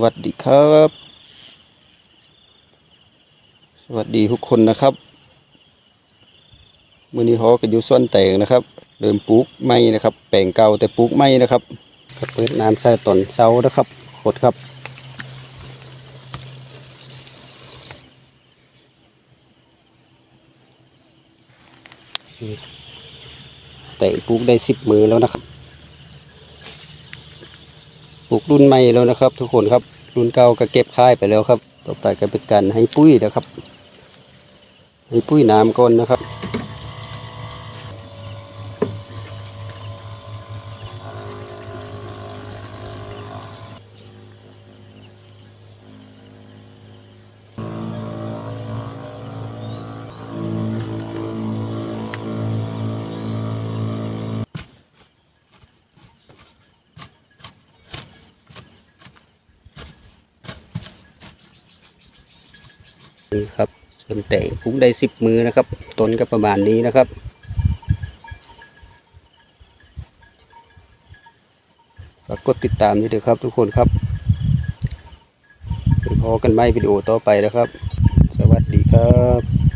วัสดีครับ สวัสดีทุกคนนะครับมื่อนี้ฮอก็อยู่ส่วนแต่งนะครับเริ่มปลูกไม้นะครับ แปลงเก่าแต่ปลูกไม้นะครับก็เปิดน้ำใส่ตอนเช้านะครับขดครับแต่ปลูกได้สิบมือแล้วนะครับ ลูกรุ่นใหม่แล้วนะครับ ทุกคนครับรุ่นเก่าก็เก็บค่ายไปแล้วครับ ต่อไปก็เป็นการให้ปุ้ยนะครับ ให้ปุ้ยน้ำก่อนนะครับ นี่ครับส่วนแต่งปลูกได้สิบมือนะครับ ต้นก็ประมาณนี้นะครับฝากกดติดตามด้วยครับ ทุกคนครับเปพอกันไม่วิดีโอต่อไปนะครับ สวัสดีครับ